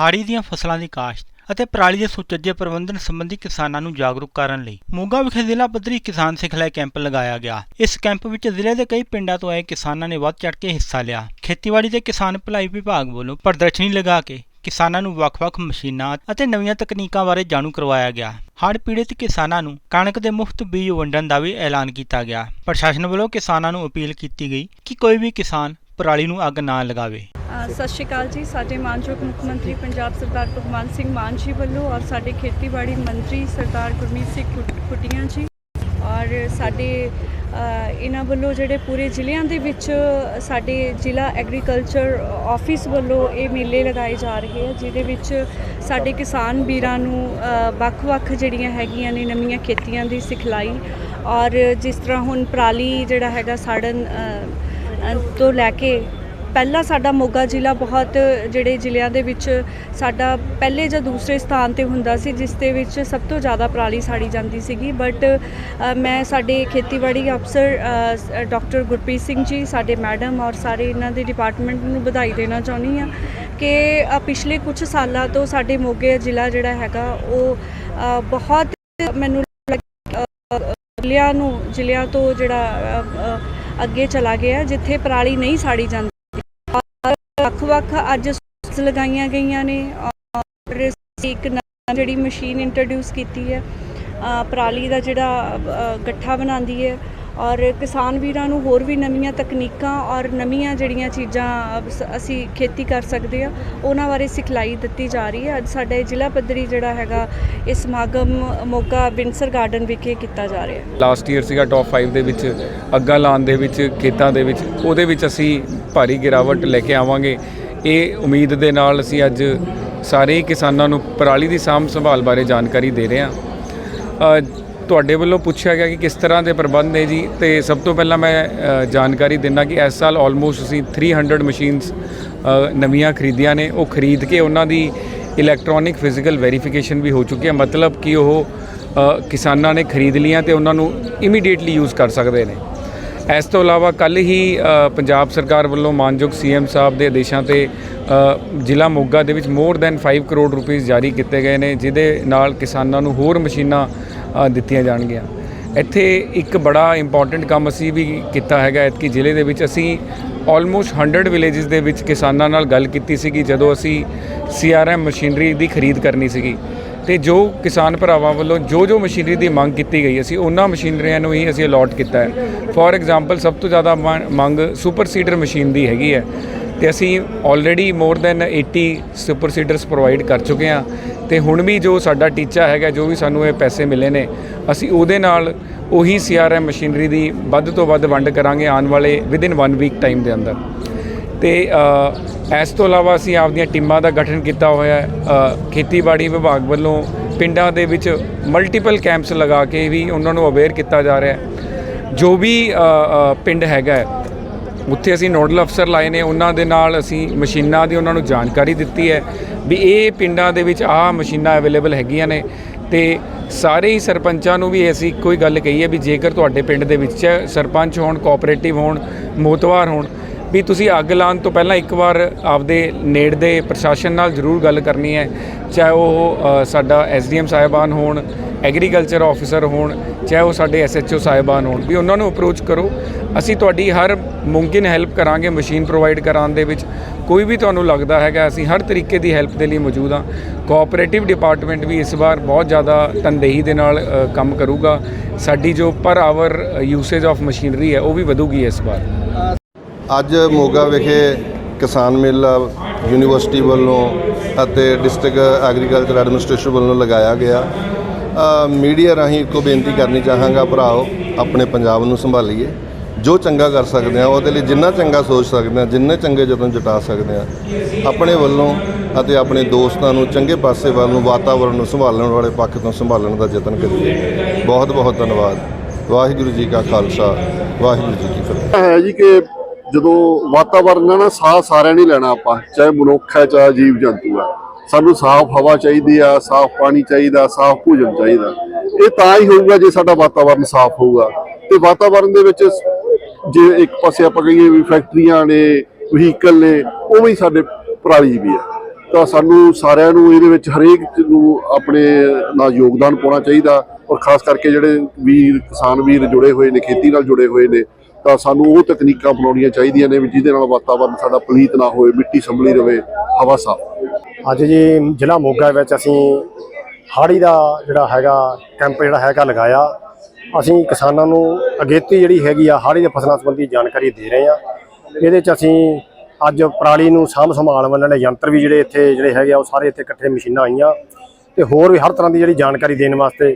ਹਾੜੀ ਦੀਆਂ ਫਸਲਾਂ ਦੀ ਕਾਸ਼ਤ ਅਤੇ ਪਰਾਲੀ ਦੇ ਸੁਚੱਜੇ ਪ੍ਰਬੰਧਨ ਸੰਬੰਧੀ ਕਿਸਾਨਾਂ ਨੂੰ ਜਾਗਰੂਕ ਕਰਨ ਲਈ ਮੋਗਾ ਵਿਖੇ ਜ਼ਿਲ੍ਹਾ ਪੱਧਰੀ ਕਿਸਾਨ ਸਿਖਲਾਈ ਕੈਂਪ ਲਗਾਇਆ ਗਿਆ। ਇਸ ਕੈਂਪ ਵਿੱਚ ਜ਼ਿਲ੍ਹੇ ਦੇ ਕਈ ਪਿੰਡਾਂ ਤੋਂ ਆਏ ਕਿਸਾਨਾਂ ਨੇ ਵੱਧ ਚੜ੍ਹ ਕੇ ਹਿੱਸਾ ਲਿਆ। ਖੇਤੀਬਾੜੀ ਤੇ ਕਿਸਾਨ ਭਲਾਈ ਵਿਭਾਗ ਵੱਲੋਂ ਪ੍ਰਦਰਸ਼ਨੀ ਲਗਾ ਕੇ ਕਿਸਾਨਾਂ ਨੂੰ ਵੱਖ-ਵੱਖ ਮਸ਼ੀਨਾਂ ਅਤੇ ਨਵੀਆਂ ਤਕਨੀਕਾਂ ਬਾਰੇ ਜਾਣੂ ਕਰਵਾਇਆ ਗਿਆ। ਹੜ੍ਹ ਪੀੜਿਤ ਕਿਸਾਨਾਂ ਨੂੰ ਕਣਕ ਦੇ ਮੁਫਤ ਬੀਜ ਵੰਡਣ ਦਾ ਵੀ ਐਲਾਨ ਕੀਤਾ ਗਿਆ। ਪ੍ਰਸ਼ਾਸਨ ਵੱਲੋਂ ਕਿਸਾਨਾਂ ਨੂੰ ਅਪੀਲ ਕੀਤੀ ਗਈ ਕਿ ਕੋਈ ਵੀ ਕਿਸਾਨ ਪਰਾਲੀ ਨੂੰ ਅੱਗ ਨਾ ਲਗਾਵੇ। ਸਤਿ ਸ਼੍ਰੀ ਅਕਾਲ ਜੀ। ਸਾਡੇ ਮਾਨਯੋਗ ਮੁੱਖ ਮੰਤਰੀ ਪੰਜਾਬ ਸਰਦਾਰ ਭਗਵੰਤ ਸਿੰਘ ਮਾਨ ਜੀ ਵੱਲੋਂ ਔਰ ਸਾਡੇ ਖੇਤੀਬਾੜੀ ਮੰਤਰੀ ਸਰਦਾਰ ਗੁਰਮੀਤ ਸਿੰਘ ਖੁ- ਖੁੱਟੀਆਂ ਜੀ ਔਰ ਸਾਡੇ ਇਹਨਾਂ ਵੱਲੋਂ ਜਿਹੜੇ ਪੂਰੇ ਜ਼ਿਲ੍ਹਿਆਂ ਦੇ ਵਿੱਚ ਸਾਡੇ ਜ਼ਿਲ੍ਹਾ ਐਗਰੀਕਲਚਰ ਆਫਿਸ ਵੱਲੋਂ ਇਹ ਮੇਲੇ ਲਗਾਏ ਜਾ ਰਹੇ ਆ, ਜਿਹਦੇ ਵਿੱਚ ਸਾਡੇ ਕਿਸਾਨ ਵੀਰਾਂ ਨੂੰ ਵੱਖ-ਵੱਖ ਜਿਹੜੀਆਂ ਹੈਗੀਆਂ ਨੇ ਨਵੀਆਂ ਖੇਤੀਆਂ ਦੀ ਸਿਖਲਾਈ ਔਰ ਜਿਸ ਤਰ੍ਹਾਂ ਹੁਣ ਪਰਾਲੀ ਜਿਹੜਾ ਹੈਗਾ ਸਾੜਨ ਤੋਂ ਲੈ ਕੇ ਪਹਿਲਾਂ ਸਾਡਾ ਮੋਗਾ ਜ਼ਿਲ੍ਹਾ ਬਹੁਤ ਜਿਹੜੇ ਜ਼ਿਲ੍ਹਿਆਂ ਦੇ ਵਿੱਚ ਸਾਡਾ ਪਹਿਲੇ ਜਾਂ ਦੂਸਰੇ ਸਥਾਨ ਤੇ ਹੁੰਦਾ ਸੀ ਜਿਸ ਦੇ ਵਿੱਚ ਸਭ ਤੋਂ ਜ਼ਿਆਦਾ ਪਰਾਲੀ ਸਾੜੀ ਜਾਂਦੀ ਸੀਗੀ। ਬਟ ਮੈਂ ਸਾਡੇ ਖੇਤੀਬਾੜੀ ਅਫਸਰ ਅ, ਡਾਕਟਰ ਗੁਰਪ੍ਰੀਤ ਸਿੰਘ ਜੀ ਸਾਡੇ ਮੈਡਮ ਔਰ ਸਾਰੇ ਇਹਨਾਂ ਦੇ ਡਿਪਾਰਟਮੈਂਟ ਨੂੰ ਵਧਾਈ ਦੇਣਾ ਚਾਹੁੰਦੀ ਆ ਕਿ ਪਿਛਲੇ ਕੁਝ ਸਾਲਾਂ ਤੋਂ ਸਾਡੇ ਮੋਗੇ ਜ਼ਿਲ੍ਹਾ ਜਿਹੜਾ ਹੈਗਾ ਉਹ ਬਹੁਤ ਮੈਨੂੰ ਲੱਗਿਆ ਜ਼ਿਲ੍ਹਿਆਂ ਨੂੰ ਜ਼ਿਲ੍ਹਿਆਂ ਤੋਂ ਜਿਹੜਾ ਅੱਗੇ ਚਲਾ ਗਿਆ ਜਿੱਥੇ ਪਰਾਲੀ ਨਹੀਂ ਸਾੜੀ ਜਾਂਦੀ। ਵੱਖ-ਵੱਖ ਅੱਜ ਸਟਾਲਸ ਲਗਾਈਆਂ ਗਈਆਂ ਨੇ, ਔਰ ਇੱਕ ਜਿਹੜੀ ਮਸ਼ੀਨ ਇੰਟਰੋਡਿਊਸ ਕੀਤੀ ਹੈ ਪਰਾਲੀ ਦਾ ਜਿਹੜਾ ਗੱਠਾ ਬਣਾਉਂਦੀ ਹੈ ਔਰ ਕਿਸਾਨ ਵੀਰਾਂ ਨੂੰ ਹੋਰ ਵੀ ਨਵੀਆਂ ਤਕਨੀਕਾਂ ਔਰ ਨਵੀਆਂ ਜਿਹੜੀਆਂ ਚੀਜ਼ਾਂ ਸ- ਅਸੀਂ ਖੇਤੀ ਕਰ ਸਕਦੇ ਆ, ਉਹਨਾਂ ਬਾਰੇ ਸਿਖਲਾਈ ਦਿੱਤੀ ਜਾ ਰਹੀ ਹੈ। ਅੱਜ ਸਾਡੇ ਜ਼ਿਲ੍ਹਾ ਪੱਧਰੀ ਜਿਹੜਾ ਹੈਗਾ, ਇਹ ਸਮਾਗਮ ਮੋਗਾ ਵਿੰਸਰ ਗਾਰਡਨ ਵਿਖੇ ਕੀਤਾ ਜਾ ਰਿਹਾ ਹੈ। ਲਾਸਟ ਈਅਰ ਸੀਗਾ ਟੌਪ 5 ਦੇ ਵਿੱਚ, ਅੱਗਾ ਲਾਉਣ ਦੇ ਵਿੱਚ, ਖੇਤਾਂ ਦੇ ਵਿੱਚ, ਉਹਦੇ ਵਿੱਚ ਅਸੀਂ ਭਾਰੀ ਗਿਰਾਵਟ ਲੈ ਕੇ ਆਵਾਂਗੇ। ਇਹ ਉਮੀਦ ਦੇ ਨਾਲ ਅਸੀਂ ਅੱਜ ਸਾਰੇ ਹੀ ਕਿਸਾਨਾਂ ਨੂੰ ਪਰਾਲੀ ਦੀ ਸਾਂਭ ਸੰਭਾਲ ਬਾਰੇ ਜਾਣਕਾਰੀ ਦੇ ਰਹੇ ਹਾਂ। ਤੁਹਾਡੇ ਵੱਲੋਂ ਪੁੱਛਿਆ ਗਿਆ ਕਿ ਕਿਸ ਤਰ੍ਹਾਂ ਦੇ ਪ੍ਰਬੰਧ ਨੇ ਜੀ? ਤੇ ਸਭ ਤੋਂ ਪਹਿਲਾਂ ਮੈਂ ਜਾਣਕਾਰੀ ਦਿੰਦਾ ਕਿ ਇਸ ਸਾਲ ਆਲਮੋਸਟ ਅਸੀਂ 300 ਮਸ਼ੀਨਸ ਨਵੀਆਂ ਖਰੀਦੀਆਂ ਨੇ। ਉਹ ਖਰੀਦ ਕੇ ਉਹਨਾਂ ਦੀ ਇਲੈਕਟ੍ਰੋਨਿਕ ਫਿਜ਼ੀਕਲ ਵੈਰੀਫਿਕੇਸ਼ਨ ਵੀ ਹੋ ਚੁੱਕੀ ਹੈ। ਮਤਲਬ ਕਿ ਉਹ ਕਿਸਾਨਾਂ ਨੇ ਖਰੀਦ ਲੀਆਂ ਤੇ ਉਹਨਾਂ ਨੂੰ ਇਮੀਡੀਏਟਲੀ ਯੂਜ਼ ਕਰ ਸਕਦੇ ਨੇ। ਇਸ ਤੋਂ ਇਲਾਵਾ ਕੱਲ ਹੀ ਪੰਜਾਬ ਸਰਕਾਰ ਵੱਲੋਂ ਮਾਨਯੋਗ ਸੀਐਮ ਸਾਹਿਬ ਦੇ ਆਦੇਸ਼ਾਂ ਤੇ ਜ਼ਿਲ੍ਹਾ ਮੋਗਾ ਦੇ ਵਿੱਚ ਮੋਰ ਦੈਨ 5 ਕਰੋੜ ਰੁਪਏ ਜਾਰੀ ਕੀਤੇ ਗਏ ਨੇ, ਜਿਹਦੇ ਨਾਲ ਕਿਸਾਨਾਂ ਨੂੰ ਹੋਰ ਮਸ਼ੀਨਾਂ ਦਿੱਤੀਆਂ ਜਾਣਗੀਆਂ। ਇੱਥੇ ਇੱਕ ਬੜਾ ਇੰਪੋਰਟੈਂਟ ਕੰਮ ਅਸੀਂ ਵੀ ਕੀਤਾ ਹੈਗਾ, ਐਤਕੀ ਜ਼ਿਲ੍ਹੇ ਦੇ ਵਿੱਚ ਅਸੀਂ ਆਲਮੋਸਟ 100 ਵਿਲੇजेस ਦੇ ਵਿੱਚ ਕਿਸਾਨਾਂ ਨਾਲ ਗੱਲ ਕੀਤੀ ਸੀਗੀ, ਜਦੋਂ ਅਸੀਂ ਸੀਆਰਐਮ ਮਸ਼ੀਨਰੀ ਦੀ ਖਰੀਦ ਕਰਨੀ ਸੀਗੀ। ਤੇ ਜੋ ਕਿਸਾਨ ਭਰਾਵਾਂ ਵੱਲੋਂ ਜੋ ਜੋ ਮਸ਼ੀਨਰੀ ਦੀ ਮੰਗ ਕੀਤੀ ਗਈ, ਅਸੀਂ ਉਹਨਾਂ ਮਸ਼ੀਨਰੀਆਂ ਨੂੰ ਹੀ ਅਸੀਂ ਅਲਾਟ ਕੀਤਾ ਹੈ। ਫੋਰ ਐਗਜ਼ਾਮਪਲ ਸਭ ਤੋਂ ਜ਼ਿਆਦਾ ਮੰ- ਮੰਗ ਸੁਪਰ ਸੀਡਰ ਮਸ਼ੀਨ ਦੀ ਹੈਗੀ ਹੈ ਤੇ ਅਸੀਂ already more than 80 super seeders provide ਕਰ ਚੁੱਕੇ ਹਾਂ ਤੇ ਹੁਣ ਵੀ ਜੋ ਸਾਡਾ ਟੀਚਾ ਹੈਗਾ, ਜੋ ਵੀ ਸਾਨੂੰ ਇਹ ਪੈਸੇ ਮਿਲੇ ਨੇ, ਅਸੀਂ ਉਹਦੇ ਨਾਲ ਉਹੀ ਸੀਆਰਐਮ ਮਸ਼ੀਨਰੀ ਦੀ ਵੱਧ ਤੋਂ ਵੱਧ ਵੰਡ ਕਰਾਂਗੇ ਆਉਣ ਵਾਲੇ ਵਿਦਿਨ 1 ਵੀਕ ਟਾਈਮ ਦੇ ਅੰਦਰ। ਤੇ ਇਸ ਤੋਂ ਇਲਾਵਾ ਅਸੀਂ ਆਪਦੀਆਂ ਟੀਮਾਂ ਦਾ ਗਠਨ ਕੀਤਾ ਹੋਇਆ ਹੈ। ਖੇਤੀਬਾੜੀ ਵਿਭਾਗ ਵੱਲੋਂ ਪਿੰਡਾਂ ਦੇ ਵਿੱਚ ਮਲਟੀਪਲ ਕੈਂਪਸ ਲਗਾ ਕੇ ਵੀ ਉਹਨਾਂ ਨੂੰ ਅਵੇਅਰ ਕੀਤਾ ਜਾ ਰਿਹਾ ਹੈ। ਜੋ ਵੀ ਪਿੰਡ ਹੈਗਾ ਉੱਥੇ ਅਸੀਂ ਨੋਡਲ ਅਫਸਰ ਲਾਏ ਨੇ। ਉਹਨਾਂ ਦੇ ਨਾਲ ਅਸੀਂ ਮਸ਼ੀਨਾਂ ਦੀ ਉਹਨਾਂ ਨੂੰ ਜਾਣਕਾਰੀ ਦਿੱਤੀ ਹੈ ਵੀ ਇਹ ਪਿੰਡਾਂ ਦੇ ਵਿੱਚ ਆਹ ਮਸ਼ੀਨਾਂ ਅਵੇਲੇਬਲ ਹੈਗੀਆਂ ਨੇ ਤੇ ਸਾਰੇ ਹੀ ਸਰਪੰਚਾਂ ਨੂੰ ਵੀ ਅਸੀਂ ਕੋਈ ਗੱਲ ਕਹੀ ਹੈ ਵੀ ਜੇਕਰ ਤੁਹਾਡੇ ਪਿੰਡ ਦੇ ਵਿੱਚ ਸਰਪੰਚ ਹੋਣ ਕੋਆਪਰੇਟਿਵ ਹੋਣ, ਮੋਤਵਾਰ ਹੋਣ ਵੀ ਤੁਸੀਂ ਅੱਗ ਲਾਉਣ ਤੋਂ ਪਹਿਲਾਂ ਇੱਕ ਵਾਰ ਆਪਦੇ ਨੇੜ ਦੇ ਪ੍ਰਸ਼ਾਸਨ ਨਾਲ ਜ਼ਰੂਰ ਗੱਲ ਕਰਨੀ ਹੈ ਚਾਹੇ ਉਹ ਅ, ਸਾਡਾ ਐਸਡੀਐਮ ਸਾਹਿਬਾਨ ਹੋਣ ਐਗਰੀਕਲਚਰ ਆਫੀਸਰ ਹੋਣ ਚਾਹੇ ਉਹ ਸਾਡੇ ਐਸਐਚਓ ਸਾਹਿਬਾਨ ਹੋਣ ਵੀ ਉਹਨਾਂ ਨੂੰ ਅਪਰੋਚ ਕਰੋ। ਅਸੀਂ ਤੁਹਾਡੀ ਹਰ ਮੁਮਕਿਨ ਹੈਲਪ ਕਰਾਂਗੇ ਮਸ਼ੀਨ ਪ੍ਰੋਵਾਈਡ ਕਰਾਉਣ ਦੇ ਵਿੱਚ। ਕੋਈ ਵੀ ਤੁਹਾਨੂੰ ਲੱਗਦਾ ਹੈਗਾ ਅਸੀਂ ਹਰ ਤਰੀਕੇ ਦੀ ਹੈਲਪ ਦੇ ਲਈ ਮੌਜੂਦ ਹਾਂ। ਕੋਆਪਰੇਟਿਵ ਡਿਪਾਰਟਮੈਂਟ ਵੀ ਇਸ ਵਾਰ ਬਹੁਤ ਜ਼ਿਆਦਾ ਤਨਦੇਹੀ ਦੇ ਨਾਲ ਕੰਮ ਕਰੂਗਾ। ਸਾਡੀ ਜੋ ਪਰ ਆਵਰ ਯੂਸੇਜ ਆਫ ਮਸ਼ੀਨਰੀ ਹੈ ਉਹ ਵੀ ਵਧੂਗੀ ਇਸ ਵਾਰ। ਅੱਜ ਮੋਗਾ ਵਿਖੇ ਕਿਸਾਨ ਮੇਲਾ ਯੂਨੀਵਰਸਿਟੀ ਵੱਲੋਂ ਅਤੇ ਡਿਸਟ੍ਰਿਕਟ ਐਗਰੀਕਲਚਰ ਐਡਮਿਨਿਸਟ੍ਰੇਸ਼ਨ ਵੱਲੋਂ ਲਗਾਇਆ ਗਿਆ। ਮੀਡੀਆ ਰਾਹੀਂ ਇੱਕੋ ਬੇਨਤੀ ਕਰਨੀ ਚਾਹਾਂਗਾ, ਭਰਾਓ, ਆਪਣੇ ਪੰਜਾਬ ਨੂੰ ਸੰਭਾਲੀਏ। ਜੋ ਚੰਗਾ ਕਰ ਸਕਦੇ ਆ, ਉਹਦੇ ਲਈ ਜਿੰਨਾ ਚੰਗਾ ਸੋਚ ਸਕਦੇ ਆ, ਜਿੰਨੇ ਚੰਗੇ ਯਤਨ ਜੁਟਾ ਸਕਦੇ ਆ, ਆਪਣੇ ਵੱਲੋਂ ਅਤੇ ਆਪਣੇ ਦੋਸਤਾਂ ਨੂੰ, ਚੰਗੇ ਪਾਸੇ ਵੱਲ ਨੂੰ, ਵਾਤਾਵਰਣ ਨੂੰ ਸੰਭਾਲਣ ਵਾਲੇ ਪੱਖ ਤੋਂ ਸੰਭਾਲਣ ਦਾ ਯਤਨ ਕਰੀਏ। ਬਹੁਤ ਬਹੁਤ ਧੰਨਵਾਦ। ਵਾਹਿਗੁਰੂ ਜੀ ਕਾ ਖਾਲਸਾ, ਵਾਹਿਗੁਰੂ ਜੀ ਕੀ ਫਤਿਹ। ਹੈ ਜੀ ਕਿ ਜਦੋਂ ਵਾਤਾਵਰਨ ਹੈ ਨਾ, ਸਾਹ ਸਾਰਿਆਂ ਨੇ ਲੈਣਾ ਆਪਾਂ, ਚਾਹੇ ਮਨੁੱਖ ਹੈ, ਚਾਹੇ ਜੀਵ ਜੰਤੂ ਹੈ। ਸਾਨੂੰ ਸਾਫ਼ ਹਵਾ ਚਾਹੀਦੀ ਆ, ਸਾਫ਼ ਪਾਣੀ ਚਾਹੀਦਾ, ਸਾਫ਼ ਭੋਜਨ ਚਾਹੀਦਾ। ਇਹ ਤਾਂ ਹੀ ਹੋਊਗਾ ਜੇ ਸਾਡਾ ਵਾਤਾਵਰਨ ਸਾਫ਼ ਹੋਊਗਾ। ਤੇ ਵਾਤਾਵਰਨ ਦੇ ਵਿੱਚ ਜੇ ਇੱਕ ਪਾਸੇ ਆਪਾਂ ਕਹੀਏ ਵੀ ਫੈਕਟਰੀਆਂ ਨੇ, ਵਹੀਕਲ ਨੇ, ਉਵੇਂ ਹੀ ਸਾਡੇ ਪਰਾਲੀ ਵੀ ਆ ਤਾਂ ਸਾਨੂੰ ਸਾਰਿਆਂ ਨੂੰ ਇਹਦੇ ਵਿੱਚ ਹਰੇਕ ਨੂੰ ਆਪਣੇ ਨਾਲ ਯੋਗਦਾਨ ਪਾਉਣਾ ਚਾਹੀਦਾ। ਔਰ ਖਾਸ ਕਰਕੇ ਜਿਹੜੇ ਵੀਰ, ਕਿਸਾਨ ਵੀਰ ਜੁੜੇ ਹੋਏ ਨੇ, ਖੇਤੀ ਨਾਲ ਜੁੜੇ ਹੋਏ ਨੇ ਤਾਂ ਸਾਨੂੰ ਉਹ ਤਕਨੀਕਾਂ ਅਪਣਾਉਣੀਆਂ ਚਾਹੀਦੀਆਂ ਨੇ ਵੀ ਜਿਹਦੇ ਨਾਲ ਵਾਤਾਵਰਨ ਸਾਡਾ ਪਲੀਤ ਨਾ ਹੋਵੇ, ਮਿੱਟੀ ਸੰਭਲੀ ਰਵੇ, ਹਵਾ ਸਾਫ਼ ਅੱਜ ਜੀ ਜ਼ਿਲ੍ਹਾ ਮੋਗਾ ਵਿੱਚ ਅਸੀਂ ਹਾੜੀ ਦਾ ਜਿਹੜਾ ਹੈਗਾ ਕੈਂਪ ਜਿਹੜਾ ਹੈਗਾ ਲਗਾਇਆ। ਅਸੀਂ ਕਿਸਾਨਾਂ ਨੂੰ ਅਗੇਤੀ ਜਿਹੜੀ ਹੈਗੀ ਆ ਹਾੜੀ ਦੇ ਫਸਲਾਂ ਸੰਬੰਧੀ ਜਾਣਕਾਰੀ ਦੇ ਰਹੇ ਆ ਇਹਦੇ ਚ ਅਸੀਂ ਅੱਜ ਪਰਾਲੀ ਨੂੰ ਸਾਂਭ ਸੰਭਾਲ ਵਾਲੇ ਯੰਤਰ ਵੀ ਜਿਹੜੇ ਇੱਥੇ ਜਿਹੜੇ ਹੈਗੇ ਆ ਉਹ ਸਾਰੇ ਇੱਥੇ ਇਕੱਠੇ ਮਸ਼ੀਨਾਂ ਆਈਆਂ। ਤੇ ਹੋਰ ਵੀ ਹਰ ਤਰ੍ਹਾਂ ਦੀ ਜਿਹੜੀ ਜਾਣਕਾਰੀ ਦੇਣ ਵਾਸਤੇ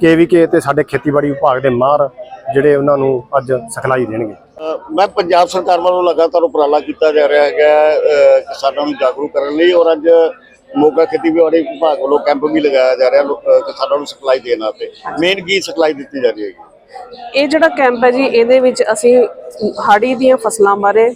ਕੇਵੀਕੇ ਤੇ ਸਾਡੇ ਖੇਤੀਬਾੜੀ ਵਿਭਾਗ ਦੇ ਮਾਹਰ ਜਿਹੜੇ ਉਹਨਾਂ ਨੂੰ ਅੱਜ ਸਿਖਲਾਈ ਦੇਣਗੇ। ਮੈਂ ਪੰਜਾਬ ਸਰਕਾਰ ਵੱਲੋਂ ਲਗਾਤਾਰ ਉਪਰਾਲਾ ਕੀਤਾ ਜਾ ਰਿਹਾ ਹੈਗਾ ਕਿਸਾਨਾਂ ਨੂੰ ਜਾਗਰੂਕ ਕਰਨ ਲਈ ਔਰ ਅੱਜ ਮੋਗਾ ਖੇਤੀਬਾੜੀ ਵਿਭਾਗ ਵੱਲੋਂ ਕੈਂਪ ਵੀ ਲਗਾਇਆ ਜਾ ਰਿਹਾ ਕਿਸਾਨਾਂ ਨੂੰ ਸਿਖਲਾਈ ਦੇਣ ਵਾਸਤੇ। ਮੇਨ ਕੀ ਸਿਖਲਾਈ ਦਿੱਤੀ ਜਾ ਰਹੀ ਹੈਗੀ? ਇਹ ਜਿਹੜਾ ਕੈਂਪ ਹੈ ਜੀ ਇਹਦੇ ਵਿੱਚ ਅਸੀਂ ਹਾੜੀ ਦੀਆਂ ਫਸਲਾਂ ਬਾਰੇ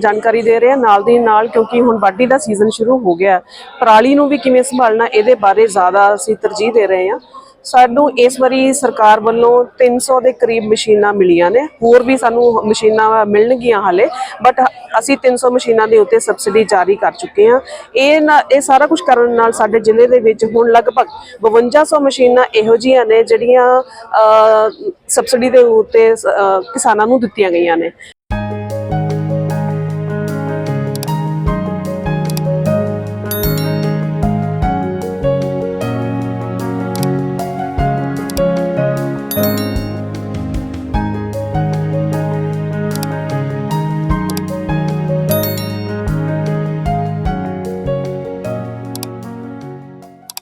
ਜਾਣਕਾਰੀ ਦੇ ਰਹੇ ਹਾਂ। ਨਾਲ ਦੀ ਨਾਲ ਕਿਉਂਕਿ ਹੁਣ ਵਾਢੀ ਦਾ ਸੀਜ਼ਨ ਸ਼ੁਰੂ ਹੋ ਗਿਆ ਹੈ। ਪਰਾਲੀ ਨੂੰ ਵੀ ਕਿਵੇਂ ਸੰਭਾਲਣਾ ਇਹਦੇ ਬਾਰੇ ਜ਼ਿਆਦਾ ਅਸੀਂ ਤਰਜੀਹ ਦੇ ਰਹੇ ਹਾਂ। ਸਾਨੂੰ ਇਸ ਵਾਰੀ ਸਰਕਾਰ ਵੱਲੋਂ 300 ਦੇ ਕਰੀਬ ਮਸ਼ੀਨਾਂ ਮਿਲੀਆਂ ਨੇ। ਹੋਰ ਵੀ ਸਾਨੂੰ ਮਸ਼ੀਨਾਂ ਮਿਲਣਗੀਆਂ ਹਾਲੇ ਬਟ ਅਸੀਂ 300 ਮਸ਼ੀਨਾਂ ਦੇ ਉੱਤੇ ਸਬਸਿਡੀ ਜਾਰੀ ਕਰ ਚੁੱਕੇ ਹਾਂ। ਇਹ ਨਾ, ਇਹ ਸਾਰਾ ਕੁਝ ਕਰਨ ਨਾਲ ਸਾਡੇ ਜ਼ਿਲ੍ਹੇ ਦੇ ਵਿੱਚ ਹੁਣ ਲਗਭਗ 5200 ਮਸ਼ੀਨਾਂ ਇਹੋ ਜਿਹੀਆਂ ਨੇ ਜਿਹੜੀਆਂ ਸਬਸਿਡੀ ਦੇ ਉੱਤੇ ਕਿਸਾਨਾਂ ਨੂੰ ਦਿੱਤੀਆਂ ਗਈਆਂ ਨੇ।